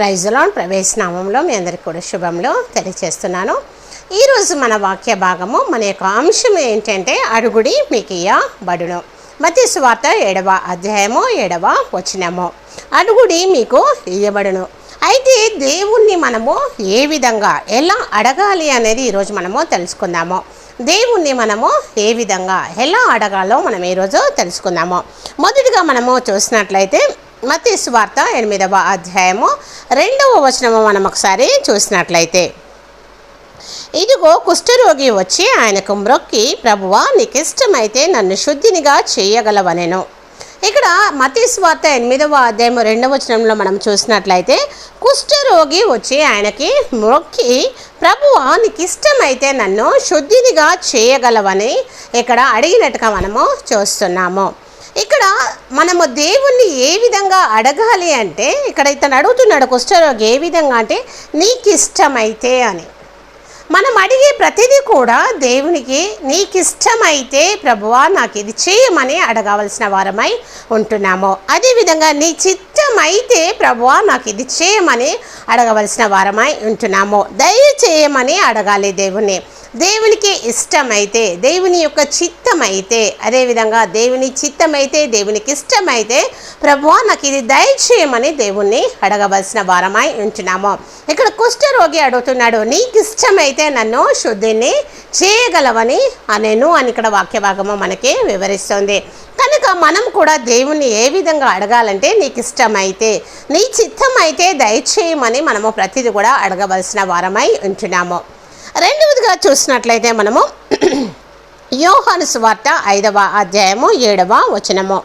ప్రైజ్లో ప్రవేశనామంలో మీ అందరికీ కూడా శుభంలో తెలియచేస్తున్నాను. ఈరోజు మన వాక్య భాగము మన యొక్క అంశం ఏంటంటే అడుగుడి మీకు బడును. మతి సువార్త ఏడవ అధ్యాయము ఏడవ వచనము. అడుగుడి మీకు ఇయ్యబడును. అయితే దేవుణ్ణి మనము ఏ విధంగా ఎలా అడగాలి అనేది ఈరోజు మనము తెలుసుకుందాము. దేవుణ్ణి మనము ఏ విధంగా ఎలా అడగాలో మనం ఈరోజు తెలుసుకుందాము. మొదటిగా మనము చూసినట్లయితే మతి స్వార్త ఎనిమిదవ అధ్యాయము రెండవ వచనము మనం ఒకసారి చూసినట్లయితే. ఇదిగో కుష్ఠరోగి వచ్చి ఆయనకు మ్రొక్కి ప్రభువా నీకిష్టమైతే నన్ను శుద్ధినిగా చేయగలవనెను. ఇక్కడ మతీ స్వార్త ఎనిమిదవ అధ్యాయం రెండవ వచనంలో మనం చూసినట్లయితే కుష్ఠరోగి వచ్చి ఆయనకి మొక్కి ప్రభువా నీకు ఇష్టమైతే నన్ను శుద్ధినిగా చేయగలవని ఇక్కడ అడిగినట్టుగా మనము చూస్తున్నాము. ఇక్కడ మనము దేవుణ్ణి ఏ విధంగా అడగాలి అంటే ఇక్కడ ఇతను అడుగుతున్నాడు కుష్ఠరోగి ఏ విధంగా అంటే నీకు ఇష్టమైతే అని. మనం అడిగే ప్రతిదీ కూడా దేవునికి నీకు ఇష్టమైతే ప్రభువా నాకు ఇది చేయమని అడగవలసిన వారమై ఉంటున్నాము. అదేవిధంగా నీ చిత్తమైతే ప్రభువా నాకు ఇది చేయమని అడగవలసిన వారమై ఉంటున్నాము. దయచేయమని అడగాలి దేవుని దేవునికి ఇష్టమైతే దేవుని యొక్క చిత్తమైతే అదేవిధంగా దేవుని చిత్తమైతే దేవునికి ఇష్టమైతే ప్రభువా నాకు ఇది దయచేయమని దేవుణ్ణి అడగవలసిన వారమై ఉంటున్నాము. ఇక్కడ కుష్ఠరోగి అడుగుతున్నాడు నీకు ఇష్టమైతే నన్ను శుద్ధిని చేయగలవని అనేను అని ఇక్కడ వాక్య భాగము మనకి వివరిస్తుంది. కనుక మనం కూడా దేవుణ్ణి ఏ విధంగా అడగాలంటే నీకు ఇష్టమైతే నీ చిత్తం అయితే దయచేయమని మనము ప్రతిదీ కూడా అడగవలసిన వారమై ఉంటున్నాము. రెండవదిగా చూసినట్లయితే మనము యోహాను సువార్త ఐదవ అధ్యాయము ఏడవ వచనము.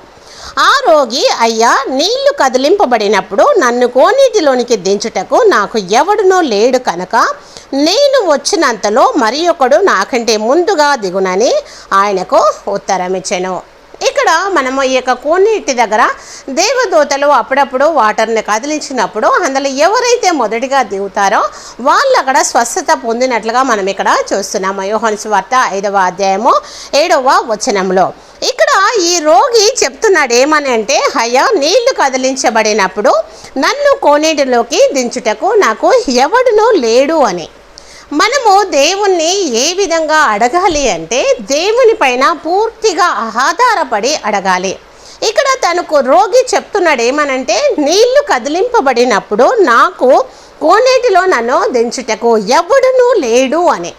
ఆ రోగి అయ్యా నీళ్ళు కదిలింపబడినప్పుడు నన్ను కోనీటిలోనికి దించుటకు నాకు ఎవడునో లేడు కనుక నేను వచ్చినంతలో మరి ఒకడు నాకంటే ముందుగా దిగునని ఆయనకు ఉత్తరం ఇచ్చాను ఇక్కడ మనము ఈ యొక్క కోనీటి దగ్గర దేవదూతలు అప్పుడప్పుడు వాటర్ని కదిలించినప్పుడు అందులో ఎవరైతే మొదటిగా దిగుతారో వాళ్ళు అక్కడ స్వస్థత పొందినట్లుగా మనం ఇక్కడ చూస్తున్నాము. యోహన్స్ వార్త ఐదవ అధ్యాయము ఏడవ వచనంలో. ఇక్కడ ఈ రోగి చెప్తున్నాడు ఏమని అంటే అయ్యా నీళ్ళు కదిలించబడినప్పుడు నన్ను కోనేటిలోకి దించుటకు నాకు ఎవడునూ లేడు అని. మనము దేవుణ్ణి ఏ విధంగా అడగాలి అంటే దేవుని పైన పూర్తిగా ఆధారపడి అడగాలి. ఇక్కడ తనకు రోగి చెప్తున్నాడు ఏమనంటే నీళ్ళు కదిలింపబడినప్పుడు నాకు కోనేటిలో నన్ను దించుటకు ఎవడునూ లేడు అని.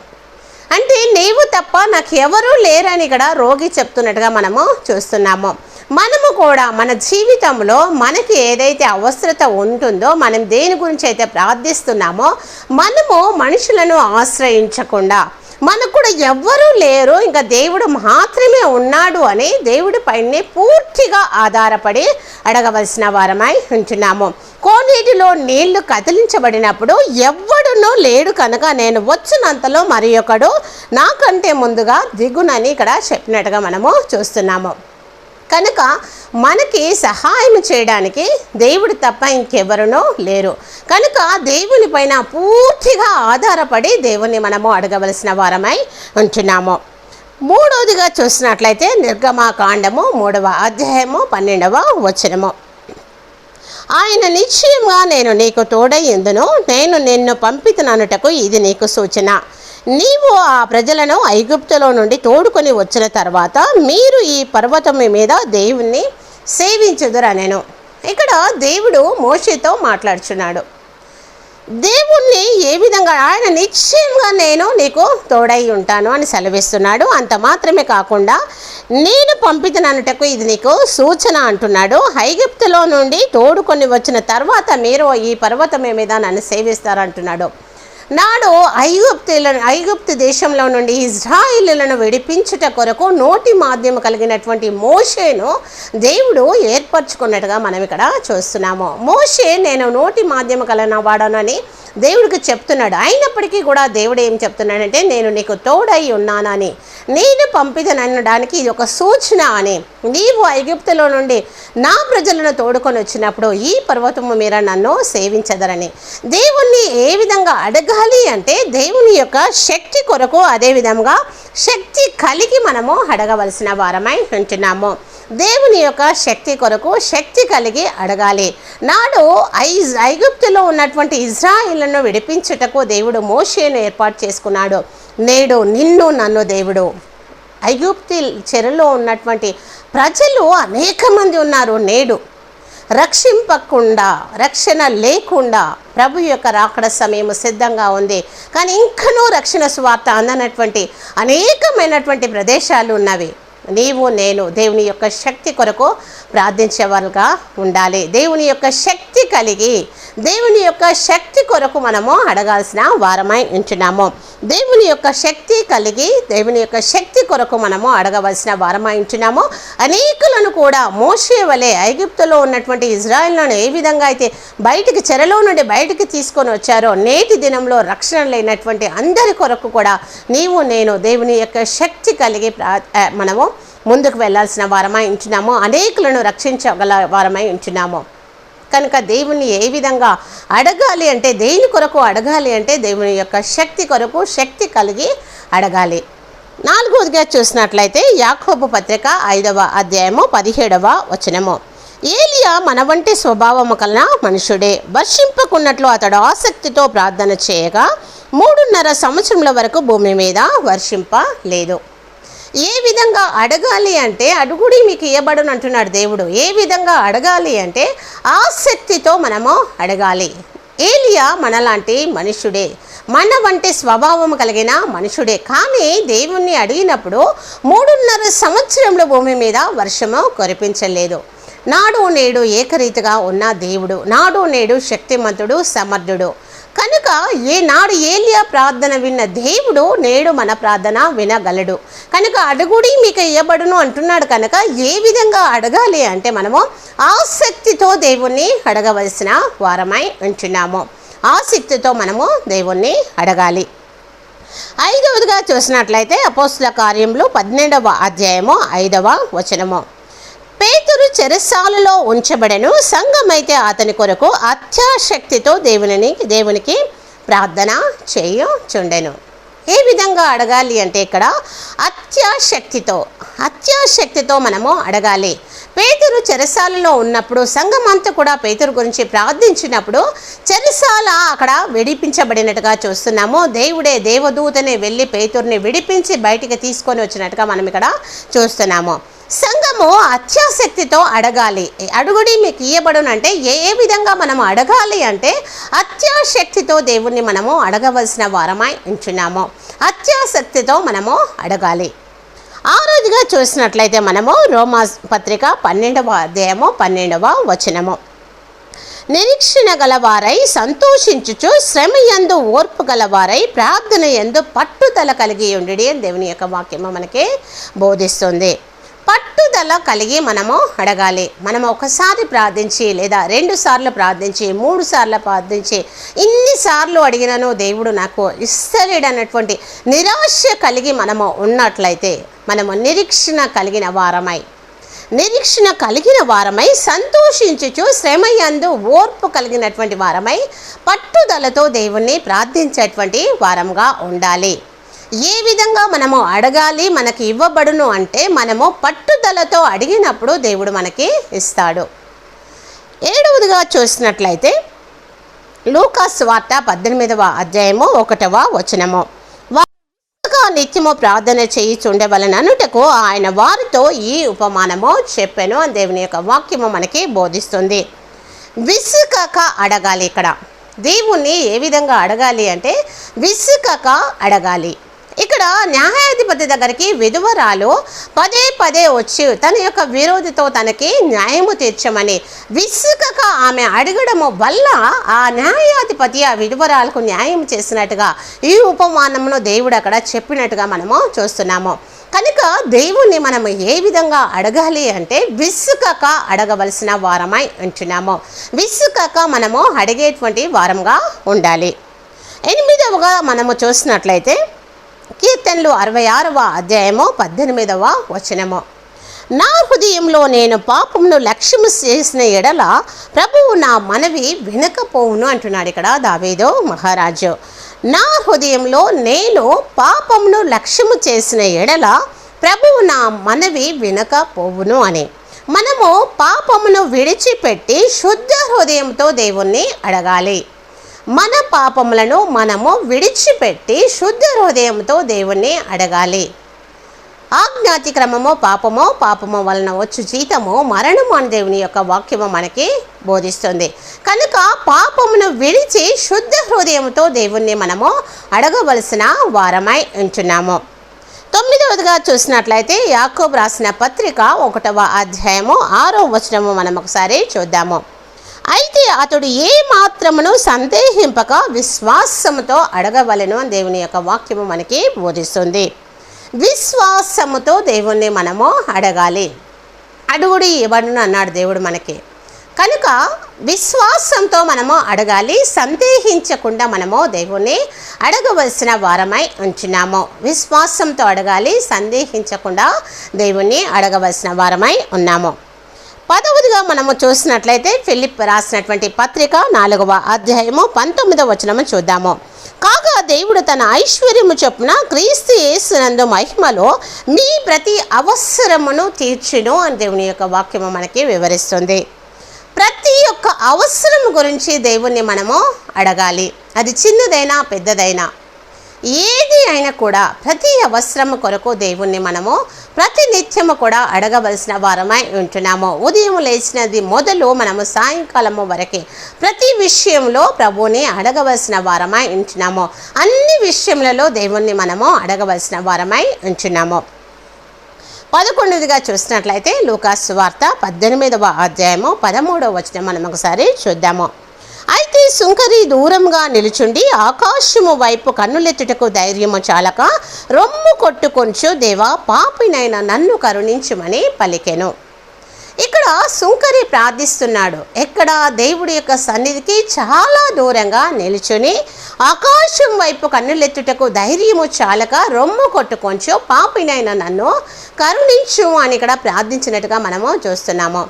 అంటే నీవు తప్ప నాకు ఎవరూ లేరని ఇక్కడ రోగి చెప్తున్నట్టుగా మనము చూస్తున్నాము. మనము కూడా మన జీవితంలో మనకి ఏదైతే అవసరత ఉంటుందో మనం దేని గురించి అయితే ప్రార్థిస్తున్నామో మనము మనుషులను ఆశ్రయించకుండా మనకు కూడా ఎవ్వరూ లేరు ఇంకా దేవుడు మాత్రమే ఉన్నాడు అని దేవుడి పైనే పూర్తిగా ఆధారపడి అడగవలసిన వారమై ఉంటున్నాము. కోనేటిలో నీళ్ళు కదిలించబడినప్పుడు ఎవ్వడునో లేడు కనుక నేను వచ్చినంతలో మరి ఒకడు నాకంటే ముందుగా దిగునని ఇక్కడ చెప్పినట్టుగా మనము చూస్తున్నాము. కనుక మనకి సహాయం చేయడానికి దేవుడు తప్ప ఇంకెవరునో లేరు. కనుక దేవుని పైన పూర్తిగా ఆధారపడి దేవుని మనము అడగవలసిన వారమై ఉంటున్నాము. మూడవదిగా చూసినట్లయితే నిర్గమాకాండము మూడవ అధ్యాయము పన్నెండవ వచనము. ఆయన నిశ్చయంగా నేను నీకు తోడై ఎందును? నేను నిన్ను పంపితననుటకు ఇది నీకు సూచన. నీవు ఆ ప్రజలను ఐగుప్తులో నుండి తోడుకొని వచ్చిన తర్వాత మీరు ఈ పర్వతం మీద దేవుణ్ణి సేవించుదురనెను ఇక్కడ దేవుడు మోషేతో మాట్లాడుచున్నాడు. దేవుణ్ణి ఏ విధంగా ఆయన నిశ్చయంగా నేను నీకు తోడై ఉంటాను అని సెలవిస్తున్నాడు. అంత మాత్రమే కాకుండా నేను పంపితననుటకు ఇది నీకు సూచన అంటున్నాడు. ఐగుప్తులో నుండి తోడుకొని వచ్చిన తర్వాత మీరు ఈ పర్వతమే మీద నన్ను సేవిస్తారంటున్నాడు. నాడు ఐగుప్తుల ఐగుప్తు దేశంలో నుండి ఇజ్రాయిలులను విడిపించుట కొరకు నోటి మాధ్యమ కలిగినటువంటి మోషేను దేవుడు ఏర్పరచుకున్నట్టుగా మనం ఇక్కడ చూస్తున్నాము. మోషే నేను నోటి మాధ్యమ కలిగిన వాడనని దేవుడికి చెప్తున్నాడు. అయినప్పటికీ కూడా దేవుడు ఏం చెప్తున్నాడంటే నేను నీకు తోడై ఉన్నానని. నేను పంపిదనడానికి ఇది ఒక సూచన అని. నీవు ఐగుప్తులో నుండి నా ప్రజలను తోడుకొని వచ్చినప్పుడు ఈ పర్వతము మీర నన్ను సేవించదరని. దేవుణ్ణి ఏ విధంగా అడగాలి అంటే దేవుని యొక్క శక్తి కొరకు అదే విధంగా శక్తి కలిగి మనము అడగవలసిన వారమై ఉంటున్నాము. దేవుని యొక్క శక్తి కొరకు శక్తి కలిగి అడగాలి. నాడు ఐ ఐగుప్తులో ఉన్నటువంటి ఇజ్రాయిలను విడిపించుటకు దేవుడు మోషేను ఏర్పాటు చేసుకున్నాడు. నేడు నిన్ను నన్ను దేవుడు. ఐగుప్తి చెరలో ఉన్నటువంటి ప్రజలు అనేక మంది ఉన్నారు. నేడు రక్షింపకుండా రక్షణ లేకుండా ప్రభు యొక్క రాకడ సమయం సిద్ధంగా ఉంది. కానీ ఇంకనూ రక్షణ స్వార్థ అందనటువంటి అనేకమైనటువంటి ప్రదేశాలు ఉన్నవి. నీవు నేను దేవుని యొక్క శక్తి కొరకు ప్రార్థించేవారుగా ఉండాలి. దేవుని యొక్క శక్తి కలిగి దేవుని యొక్క శక్తి కొరకు మనము అడగాల్సిన వారమై ఉంచున్నాము దేవుని యొక్క శక్తి కలిగి దేవుని యొక్క శక్తి కొరకు మనము అడగవలసిన వారమై ఉంచున్నాము అనేకులను కూడా మోసే వలె ఐగిప్తులో ఉన్నటువంటి ఇజ్రాయిల్ను ఏ విధంగా అయితే బయటికి చెరలో నుండి బయటికి తీసుకొని వచ్చారో నేటి దినంలో రక్షణ లేనటువంటి అందరి కొరకు కూడా నీవు నేను దేవుని యొక్క శక్తి కలిగి మనము ముందుకు వెళ్ళాల్సిన వారమై ఉంచున్నాము అనేకులను రక్షించగల వారమై ఉంచున్నాము కనుక దేవుని ఏ విధంగా అడగాలి అంటే దేని కొరకు అడగాలి అంటే దేవుని యొక్క శక్తి కొరకు శక్తి కలిగి అడగాలి. నాలుగవదిగా చూసినట్లయితే యాకోబు పత్రిక ఐదవ అధ్యాయము పదిహేడవ వచనము. ఏలియా మన వంటి స్వభావము కలన మనుషుడే వర్షింపకున్నట్లు అతడు ఆసక్తితో ప్రార్థన చేయగా మూడున్నర సంవత్సరముల వరకు భూమి మీద వర్షింపలేదు. ఏ విధంగా అడగాలి అంటే అడుగుడి మీకు ఇవ్వబడును అంటున్నాడు దేవుడు. ఏ విధంగా అడగాలి అంటే ఆసక్తితో మనము అడగాలి. ఏలియా మనలాంటి మనుషుడే. మన వంటి స్వభావం కలిగిన మనుషుడే. కానీ దేవుణ్ణి అడిగినప్పుడు మూడున్నర సంవత్సరంలో భూమి మీద వర్షము కురిపించలేదు. నాడు నేడు ఏకరీతిగా ఉన్న దేవుడు. నాడు నేడు శక్తిమంతుడు సమర్థుడు. కనుక ఏ నాడు ఏలియా ప్రార్థన విన్న దేవుడు నేడు మన ప్రార్థన వినగలడు. కనుక అడుగుడి మీకు ఇవ్వబడును అంటున్నాడు కనుక ఏ విధంగా అడగాలి అంటే మనము ఆసక్తితో దేవుణ్ణి అడగవలసిన వారమై ఉంటున్నాము. ఆసక్తితో మనము దేవుణ్ణి అడగాలి. ఐదవదిగా చూసినట్లయితే అపోస్తుల కార్యంలో పన్నెండవ అధ్యాయము ఐదవ వచనము. చెరసాలలో ఉంచబడెను. సంఘమైతే అతని కొరకు అత్యాశక్తితో దేవుని దేవునికి ప్రార్థన చేయుచుండెను. ఏ విధంగా అడగాలి అంటే ఇక్కడ అత్యాశక్తితో అత్యాశక్తితో మనము అడగాలి. పేతురు చెరసాలలో ఉన్నప్పుడు సంఘం అంతా కూడా పేతురు గురించి ప్రార్థించినప్పుడు చెరసాల అక్కడ విడిపించబడినట్టుగా చూస్తున్నాము. దేవుడే దేవదూతనే వెళ్ళి పేతుర్ని విడిపించి బయటికి తీసుకొని వచ్చినట్టుగా మనం ఇక్కడ చూస్తున్నాము. సంఘము అత్యాసక్తితో అడగాలి. అడుగుడి మీకు ఇయ్యబడును అంటే ఏ ఏ విధంగా మనం అడగాలి అంటే అత్యాశక్తితో దేవుణ్ణి మనము అడగవలసిన వారమై ఉంచున్నాము. అత్యాసక్తితో మనము అడగాలి. ఆ రోజుగా చూసినట్లయితే మనము రోమా పత్రిక పన్నెండవ అధ్యాయము పన్నెండవ వచనము. నిరీక్షణ గలవారై సంతోషించుచు శ్రమ యందు ఓర్పు గలవారై ప్రార్థన యందు పట్టుదల కలిగి ఉండి అని దేవుని యొక్క వాక్యము మనకి బోధిస్తుంది. పట్టుదల కలిగి మనము అడగాలి. మనం ఒకసారి ప్రార్థించి లేదా రెండు సార్లు ప్రార్థించి మూడు సార్లు ప్రార్థించి ఇన్నిసార్లు అడిగినను దేవుడు నాకు ఇస్తలేడన్నటువంటి నిరాశ కలిగి మనము ఉన్నట్లయితే మనము నిరీక్షణ కలిగిన వారమై నిరీక్షణ కలిగిన వారమై సంతోషించుచు శ్రమయందు ఓర్పు కలిగినటువంటి వారమై పట్టుదలతో దేవుణ్ణి ప్రార్థించేటువంటి వారంగా ఉండాలి. ఏ విధంగా మనము అడగాలి మనకి ఇవ్వబడును అంటే మనము పట్టుదలతో అడిగినప్పుడు దేవుడు మనకి ఇస్తాడు. ఏడవదిగా చూసినట్లయితే లూకాస్ వార్త పద్దెనిమిదవ అధ్యాయము ఒకటవ వచనము. వారుగా నిత్యము ప్రార్థన చేయిచుండవలననుటకు ఆయన వారితో ఈ ఉపమానము చెప్పాను అని దేవుని యొక్క వాక్యము మనకి బోధిస్తుంది. విసుకక అడగాలి ఇక్కడ. దేవుణ్ణి ఏ విధంగా అడగాలి అంటే విసుకక అడగాలి. ఇక్కడ న్యాయాధిపతి దగ్గరికి విధవరాలు పదే పదే వచ్చి తన యొక్క విరోధితో తనకి న్యాయము తీర్చమని విసుకక ఆమె అడగడము వల్ల ఆ న్యాయాధిపతి ఆ విధవరాలకు న్యాయం చేసినట్టుగా ఈ ఉపమానమును దేవుడు అక్కడ చెప్పినట్టుగా మనము చూస్తున్నాము. కనుక దేవుణ్ణి మనం ఏ విధంగా అడగాలి అంటే విసుకక అడగవలసిన వారమై ఉంటున్నాము. విసుకక మనము అడిగేటువంటి వారంగా ఉండాలి. ఎనిమిదవగా మనము చూసినట్లయితే కీర్తనలు అరవై ఆరవ అధ్యాయము పద్దెనిమిదవ వచనము. నా హృదయంలో నేను పాపమును లక్ష్యము చేసిన ఎడల ప్రభువు నా మనవి వినకపోవును అంటున్నాడు ఇక్కడ దావేదో మహారాజు. నా హృదయంలో నేను పాపమును లక్ష్యము చేసిన ఎడల ప్రభువు నా మనవి వినకపోవును అని. మనము పాపమును విడిచిపెట్టి శుద్ధ హృదయంతో దేవుణ్ణి అడగాలి. మన పాపములను మనము విడిచిపెట్టి శుద్ధ హృదయంతో దేవుణ్ణి అడగాలి. ఆజ్ఞాతిక్రమము పాపము పాపము వలన వచ్చు జీతము మరణము అని దేవుని యొక్క వాక్యము మనకి బోధిస్తుంది. కనుక పాపమును విడిచి శుద్ధ హృదయంతో దేవుణ్ణి మనము అడగవలసిన వారమై ఉంటున్నాము. తొమ్మిదవదిగా చూసినట్లయితే యాకోబ్ రాసిన పత్రిక ఒకటవ అధ్యాయము ఆరో వచనము మనం ఒకసారి చూద్దాము. అయితే అతడు ఏ మాత్రమును సందేహింపక విశ్వాసముతో అడగవలెను అని దేవుని యొక్క వాక్యము మనకి బోధిస్తుంది. విశ్వాసముతో దేవుణ్ణి మనము అడగాలి. అడుగుడు ఇవ్వడును అన్నాడు దేవుడు మనకి. కనుక విశ్వాసంతో మనము అడగాలి సందేహించకుండా మనము దేవుణ్ణి అడగవలసిన వారమై ఉంచున్నాము విశ్వాసంతో అడగాలి సందేహించకుండా దేవుణ్ణి అడగవలసిన వారమై ఉన్నాము. పదవదిగా మనము చూసినట్లయితే ఫిలిప్ రాసినటువంటి పత్రిక నాలుగవ అధ్యాయము పంతొమ్మిదవ వచనము చూద్దాము. కాగా దేవుడు తన ఐశ్వర్యము చొప్పున క్రీస్తు యేసునందు మహిమలో మీ ప్రతి అవసరమును తీర్చును అని దేవుని యొక్క వాక్యము మనకి వివరిస్తుంది. ప్రతి ఒక్క అవసరం గురించి దేవుణ్ణి మనము అడగాలి. అది చిన్నదైనా పెద్దదైనా. ఏది అయినా కూడా ప్రతి అవసరము కొరకు దేవుణ్ణి మనము ప్రతి నిత్యము కూడా అడగవలసిన వారమై ఉంటున్నాము. ఉదయం లేచినది మొదలు మనము సాయంకాలము వరకే ప్రతి విషయంలో ప్రభువుని అడగవలసిన వారమై ఉంటున్నాము. అన్ని విషయములలో దేవుణ్ణి మనము అడగవలసిన వారమై ఉంటున్నాము. పదకొండుదిగా చూసినట్లయితే లూకాసు వార్త పద్దెనిమిదవ అధ్యాయము పదమూడవ వచనం మనం ఒకసారి చూద్దాము. అయితే సుంకరి దూరంగా నిలుచుండి ఆకాశము వైపు కన్నులెత్తుటకు ధైర్యము చాలక రొమ్ము కొట్టుకొంచు దేవా పాపినైన నన్ను కరుణించుమని పలికెను. ఇక్కడ సుంకరి ప్రార్థిస్తున్నాడు. ఎక్కడ? దేవుడి యొక్క సన్నిధికి చాలా దూరంగా నిలుచుని ఆకాశం వైపు కన్నులెత్తుటకు ధైర్యము చాలక రొమ్ము కొట్టుకొంచు పాపినైన నన్ను కరుణించు అని ఇక్కడ ప్రార్థించినట్టుగా మనము చూస్తున్నాము.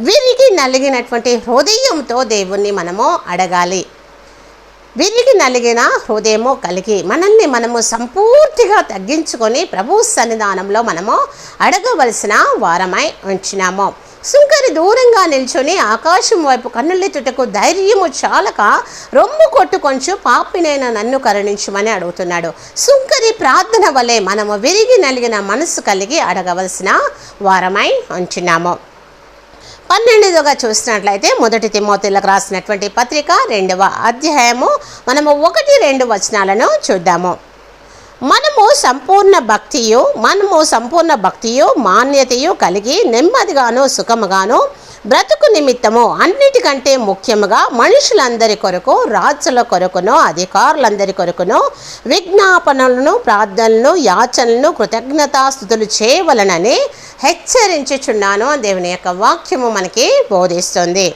వీరికి నలిగినటువంటి హృదయంతో దేవుణ్ణి మనము అడగాలి. వీరికి నలిగిన హృదయము కలిగి మనల్ని మనము సంపూర్తిగా తగ్గించుకొని ప్రభు సన్నిధానంలో మనము అడగవలసిన వారమై ఉంచినాము. సుంకరి దూరంగా నిల్చొని ఆకాశం వైపు కన్నులెత్తుటకు ధైర్యము చాలక రొమ్ము కొట్టు కొంచెం పాపినైన నన్ను కరుణించమని అడుగుతున్నాడు. సుంకరి ప్రార్థన వలె మనము విరిగి నలిగిన మనసు కలిగి అడగవలసిన వారమై ఉంచున్నాము పన్నెండుగా చూసినట్లయితే మొదటి తిమ్మోతిలకు రాసినటువంటి పత్రిక రెండవ అధ్యాయము మనము ఒకటి రెండు వచనాలను చూద్దాము. మనము సంపూర్ణ భక్తియు మనము సంపూర్ణ భక్తియు మాన్యతయు కలిగి నెమ్మదిగాను సుఖముగాను బ్రతుకు నిమిత్తము అన్నిటికంటే ముఖ్యముగా మనుషులందరి కొరకు రాజుల కొరకును అధికారులందరి కొరకును విజ్ఞాపనలను ప్రార్థనలను యాచనలను కృతజ్ఞతాస్థుతులు చేయవలనని హెచ్చరించుచున్నాను దేవుని యొక్క వాక్యము మనకి బోధిస్తుంది.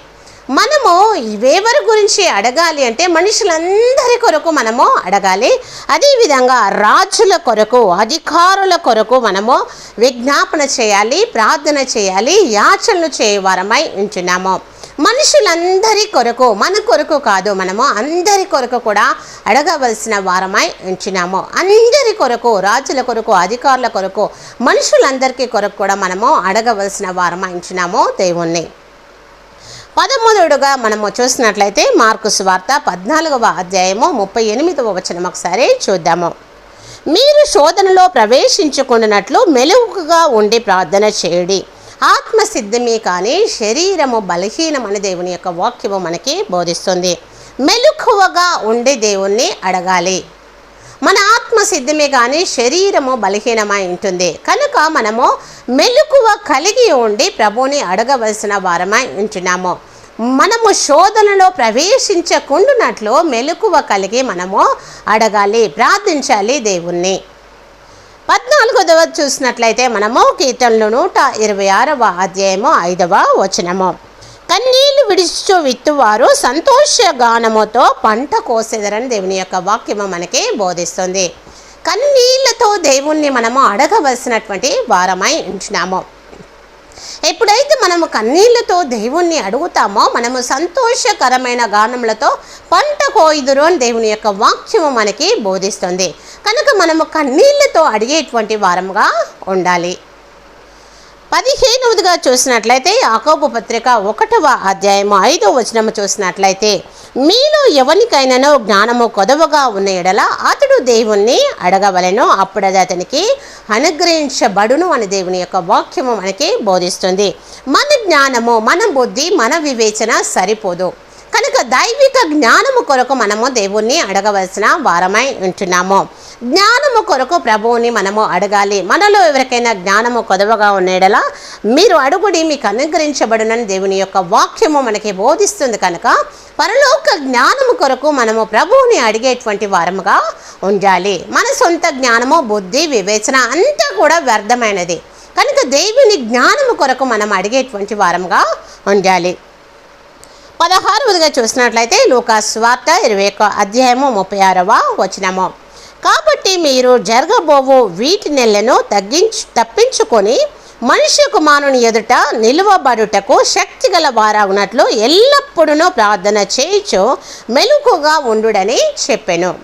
మనము ఇవేవరి గురించి అడగాలి అంటే మనుషులందరి కొరకు మనము అడగాలి. అదేవిధంగా రాజుల కొరకు అధికారుల కొరకు మనము విజ్ఞాపన చేయాలి ప్రార్థన చేయాలి యాచనలు చేయవారమై ఉంటున్నాము. మనుషులందరి కొరకు మన కొరకు కాదు మనము అందరి కొరకు కూడా అడగవలసిన వారమై ఉంచినాము అందరి కొరకు రాజుల కొరకు అధికారుల కొరకు మనుషులందరికీ కొరకు కూడా మనము అడగవలసిన వారమై ఉంచినాము దేవుణ్ణి. పదమూడుగా మనము చూసినట్లయితే మార్కు సువార్త పద్నాలుగవ అధ్యాయము ముప్పై ఎనిమిదవ వచనం ఒకసారి చూద్దాము. మీరు శోధనలో ప్రవేశించుకున్నట్లు మెలుగుగా ఉండి ప్రార్థన చేయడి. ఆత్మ సిద్ధమే కానీ శరీరము బలహీనమని దేవుని యొక్క వాక్యము మనకి బోధిస్తుంది. మెలుకువగా ఉండి దేవుణ్ణి అడగాలి. మన ఆత్మ సిద్ధమే కానీ శరీరము బలహీనమై ఉంటుంది. కనుక మనము మెలకువ కలిగి ఉండి ప్రభుని అడగవలసిన వారమై ఉంటున్నాము. మనము శోధనలో ప్రవేశించకుండానట్లు మెలకువ కలిగి మనము అడగాలి ప్రార్థించాలి దేవుణ్ణి. పద్నాలుగోదవ చూసినట్లయితే మనము కీర్తనలు నూట ఇరవై ఆరవ అధ్యాయము ఐదవ వచనము. కన్నీళ్ళు విడిచు విత్తువారు సంతోష గానముతో పంట కోసెదరని దేవుని యొక్క వాక్యము మనకి బోధిస్తుంది. కన్నీళ్ళతో దేవుణ్ణి మనము అడగవలసినటువంటి వారమై ఉంటున్నాము. ఎప్పుడైతే మనము కన్నీళ్ళతో దేవుణ్ణి అడుగుతామో మనము సంతోషకరమైన గానములతో పంట కోయిదురు అని దేవుని యొక్క వాక్యము మనకి బోధిస్తుంది. కనుక మనము కన్నీళ్ళతో అడిగేటువంటి వారముగా ఉండాలి. పదిహేనవదిగా చూసినట్లయితే యాకోబు పత్రిక ఒకటవ అధ్యాయము ఐదవ వచనము చూసినట్లయితే మీలో ఎవరికైనానో జ్ఞానము కొదవగా ఉన్న ఎడల అతడు దేవుణ్ణి అడగవలెను. అప్పుడు అది అతనికి అనుగ్రహించబడును అని దేవుని యొక్క వాక్యము మనకి బోధిస్తుంది. మన జ్ఞానము మన బుద్ధి మన వివేచన సరిపోదు. కనుక దైవిక జ్ఞానము కొరకు మనము దేవుణ్ణి అడగవలసిన వారమై ఉంటున్నాము. జ్ఞానము కొరకు ప్రభువుని మనము అడగాలి. మనలో ఎవరికైనా జ్ఞానము కొదవగా ఉండేలా మీరు అడుగుడి మీకు అనుగ్రహించబడునని దేవుని యొక్క వాక్యము మనకి బోధిస్తుంది కనుక పరలోక జ్ఞానము కొరకు మనము ప్రభువుని అడిగేటువంటి వారముగా ఉండాలి. మన సొంత జ్ఞానము బుద్ధి వివేచన అంతా కూడా వ్యర్థమైనది. కనుక దేవుని జ్ఞానము కొరకు మనం అడిగేటువంటి వారముగా ఉండాలి. పదహారవదిగా చూసినట్లయితే లూకాస్ వార్త ఇరవై ఒక్క అధ్యాయము ముప్పై ఆరవ వచనము. కాబట్టి మీరు జరగబోవు వీటి నెలను తగ్గించు తప్పించుకొని మనుష్య కుమారుని ఎదుట నిలువబడుటకు శక్తి శక్తిగల ఉన్నట్లు ఎల్లప్పుడూ ప్రార్థన చేయించు మెలుకుగా ఉండుడని చెప్పాను.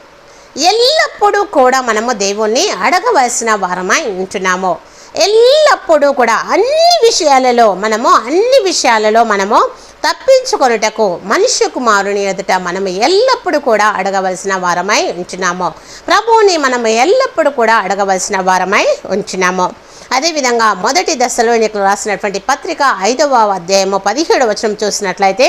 ఎల్లప్పుడూ కూడా మనము దేవుణ్ణి అడగవలసిన వారమై ఉంటున్నాము. ఎల్లప్పుడూ కూడా అన్ని విషయాలలో మనము అన్ని విషయాలలో మనము తప్పించుకొనుటకు మనుష్య కుమారుని ఎదుట మనము ఎల్లప్పుడూ కూడా అడగవలసిన వారమై ఉంచినాము. ప్రభువుని మనము ఎల్లప్పుడూ కూడా అడగవలసిన వారమై ఉంచినాము. అదేవిధంగా మొదటి దశలో నీకు రాసినటువంటి పత్రిక ఐదవ అధ్యాయము పదిహేడు వచనం చూసినట్లయితే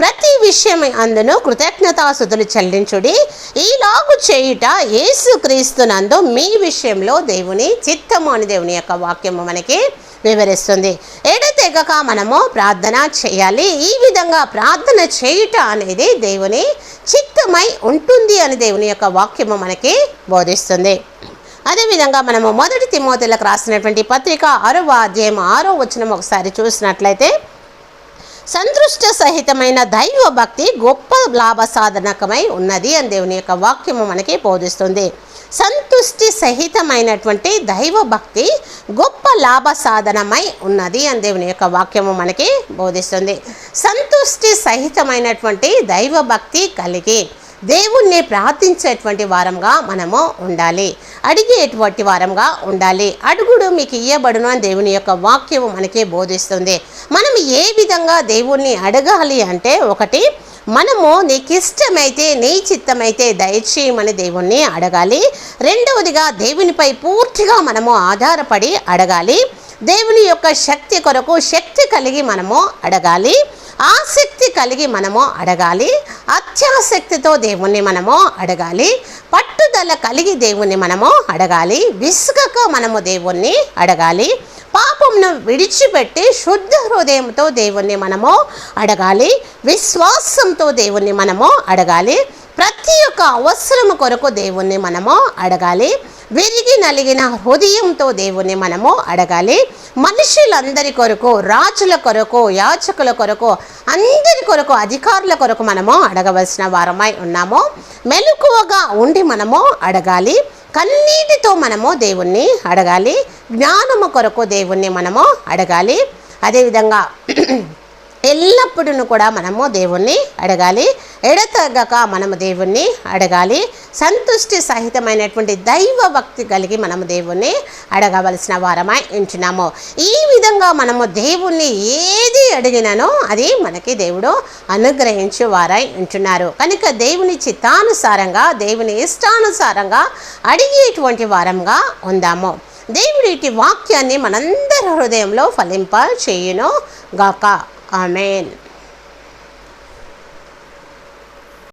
ప్రతి విషయం అందును కృతజ్ఞతాసుతులు చెల్లించుడి. ఈలాగు చేయుట యేసుక్రీస్తునందు మీ విషయంలో దేవుని చిత్తము అని దేవుని యొక్క వాక్యము మనకి వివరిస్తుంది. తెగక మనము ప్రార్థన చేయాలి. ఈ విధంగా ప్రార్థన చేయుట అనేది దేవుని చిత్తమై ఉంటుంది అని దేవుని యొక్క వాక్యము మనకి బోధిస్తుంది. అదేవిధంగా మనము మొదటి తిమోతులకు రాసినటువంటి పత్రిక ఆరవ అధ్యాయం ఆరో వచనం ఒకసారి చూసినట్లయితే సంతృష్ట సహితమైన దైవ భక్తి గొప్ప లాభ సాధనకమై ఉన్నది అని దేవుని యొక్క వాక్యము మనకి బోధిస్తుంది. సంతుష్టి సహితమైనటువంటి దైవ భక్తి గొప్ప లాభ సాధనమై ఉన్నది అని దేవుని యొక్క వాక్యము మనకి బోధిస్తుంది. సంతుష్టి సహితమైనటువంటి దైవ భక్తి కలిగి దేవుణ్ణి ప్రార్థించేటువంటి వారంగా మనము ఉండాలి. అడిగేటువంటి వారంగా ఉండాలి. అడుగుడు మీకు ఇయ్యబడును అని దేవుని యొక్క వాక్యము మనకి బోధిస్తుంది. మనం ఏ విధంగా దేవుణ్ణి అడగాలి అంటే ఒకటి మనము నీకు ఇష్టమైతే నీ చిత్తమైతే దయచేయమని దేవుణ్ణి అడగాలి. రెండవదిగా దేవునిపై పూర్తిగా మనము ఆధారపడి అడగాలి. దేవుని యొక్క శక్తి కొరకు శక్తి కలిగి మనము అడగాలి. ఆసక్తి కలిగి మనము అడగాలి అత్యాసక్తితో దేవుణ్ణి మనము అడగాలి పట్టుదల కలిగి దేవుణ్ణి మనము అడగాలి విసుగక మనము దేవుణ్ణి అడగాలి పాపంను విడిచిపెట్టి శుద్ధ హృదయంతో దేవుణ్ణి మనము అడగాలి విశ్వాసంతో దేవుణ్ణి మనము అడగాలి ప్రతి ఒక్క అవసరము కొరకు దేవుణ్ణి మనము అడగాలి. విరిగి నలిగిన హృదయంతో దేవుణ్ణి మనము అడగాలి. మనుషులందరి కొరకు రాజుల కొరకు యాచకుల కొరకు అందరి కొరకు అధికారుల కొరకు మనము అడగవలసిన వారమై ఉన్నాము. మెలకువగా ఉండి మనము అడగాలి. కన్నీటితో మనము దేవుణ్ణి అడగాలి. జ్ఞానము కొరకు దేవుణ్ణి మనము అడగాలి. అదేవిధంగా ఎల్లప్పుడూ కూడా మనము దేవుణ్ణి అడగాలి. ఎడతెగక మనము దేవుణ్ణి అడగాలి. సంతుష్టి సహితమైనటువంటి దైవ భక్తి కలిగి మనము దేవుణ్ణి అడగవలసిన వారమై ఉంటున్నాము. ఈ విధంగా మనము దేవుణ్ణి ఏది అడిగినానో అది మనకి దేవుడు అనుగ్రహించే వారై ఉంటున్నారు. కనుక దేవుని చిత్తానుసారంగా దేవుని ఇష్టానుసారంగా అడిగేటువంటి వారంగా ఉందాము. దేవుడి వాక్యాన్ని మనందరి హృదయంలో ఫలింప చేయును గాక Amen.